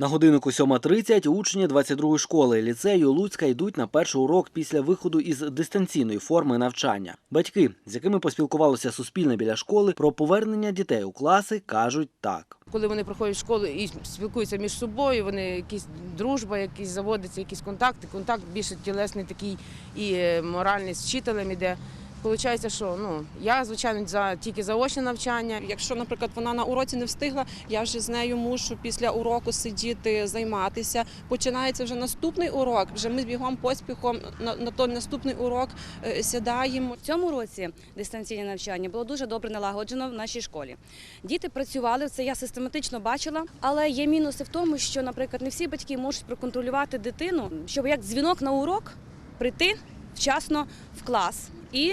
На годиннику 7.30 учні 22-ї школи ліцею Луцька йдуть на перший урок після виходу із дистанційної форми навчання. Батьки, з якими поспілкувалося Суспільне біля школи, про повернення дітей у класи кажуть так. Коли вони приходять в школу і спілкуються між собою, вони якісь дружба, якісь заводиться, якісь контакти. Контакт більше тілесний такий і е, моральний з вчителем іде. Получається, що ну я звичайно за тільки заочне навчання. Якщо, наприклад, вона на уроці не встигла, я вже з нею мушу після уроку сидіти, займатися. Починається вже наступний урок. Вже ми бігом поспіхом на, на той наступний урок е, сідаємо. В цьому році дистанційне навчання було дуже добре налагоджено в нашій школі. Діти працювали, це я систематично бачила, але є мінуси в тому, що, наприклад, не всі батьки можуть проконтролювати дитину, щоб як дзвінок на урок прийти вчасно клас і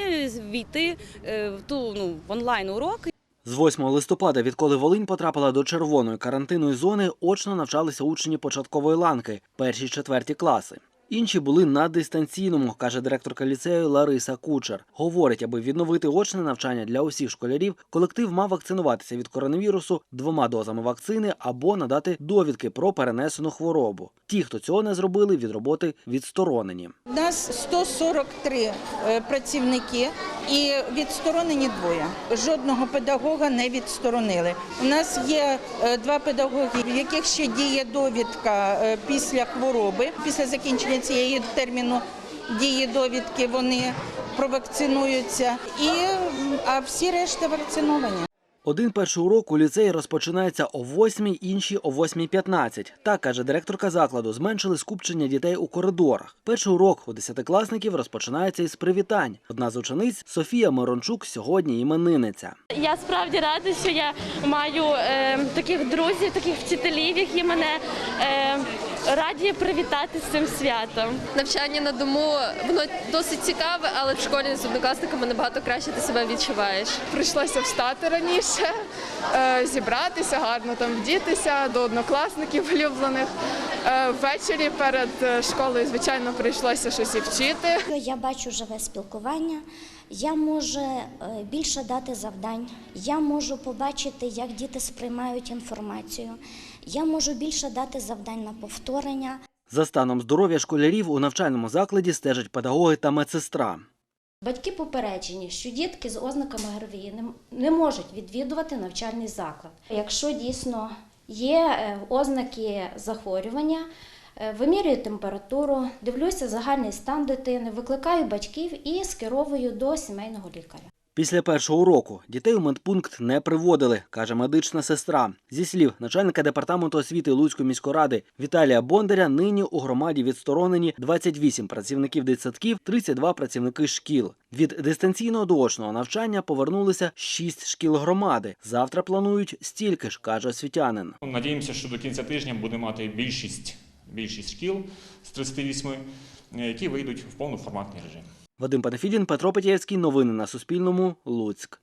війти е, в ту ну онлайн урок З 8 листопада, відколи Волинь потрапила до червоної карантинної зони, очно навчалися учні початкової ланки, перші четверті класи. Інші були на дистанційному, каже директорка ліцею Лариса Кучер. Говорить, аби відновити очне навчання для усіх школярів, колектив мав вакцинуватися від коронавірусу двома дозами вакцини або надати довідки про перенесену хворобу. Ті, хто цього не зробили, від роботи відсторонені. У нас 143 е, працівники і відсторонені двоє. Жодного педагога не відсторонили. У нас є е, два педагоги, в яких ще діє довідка е, після хвороби. Після закінчення цієї терміну дії довідки вони провакцинуються. І а всі решта вакциновані. Один перший урок у ліцеї розпочинається о 8, інші о 8.15. Так, каже директорка закладу, зменшили скупчення дітей у коридорах. Перший урок у десятикласників розпочинається із привітань. Одна з учениць Софія Мирончук сьогодні іменинниця. Я справді рада, що я маю е, таких друзів, таких вчителів, які мене е, раді привітати з цим святом. навчання на дому воно досить цікаве, але в школі з однокласниками набагато краще ти себе відчуваєш. Прийшлося встати раніше, е, зібратися, гарно там вдітися до однокласників улюблених. Е, Ввечері перед е, школою, звичайно, прийшлося щось і вчити. Я бачу живе спілкування, я можу е, більше дати завдань, я можу побачити, як діти сприймають інформацію, я можу більше дати завдань на повторення. За станом здоров'я школярів у навчальному закладі стежать педагоги та медсестра. Батьки попереджені, що дітки з ознаками ГРВІ не, не можуть відвідувати навчальний заклад. Якщо дійсно є е, ознаки захворювання, е, вимірюю температуру, дивлюся загальний стан дитини, викликаю батьків і скеровую до сімейного лікаря. Після першого уроку дітей у медпункт не приводили, каже медична сестра. Зі слів начальника департаменту освіти Луцької міської ради Віталія Бондаря, нині у громаді відсторонені 28 працівників дитсадків, 32 працівники шкіл. Від дистанційного до очного навчання повернулися 6 шкіл громади. Завтра планують стільки ж, каже освітянин. Надіємося, що до кінця тижня будемо мати більшість, більшість шкіл з 38, е, які вийдуть в повноформатний режим. Вадим Панафідін, Петро Петєвський. Новини на Суспільному. Луцьк.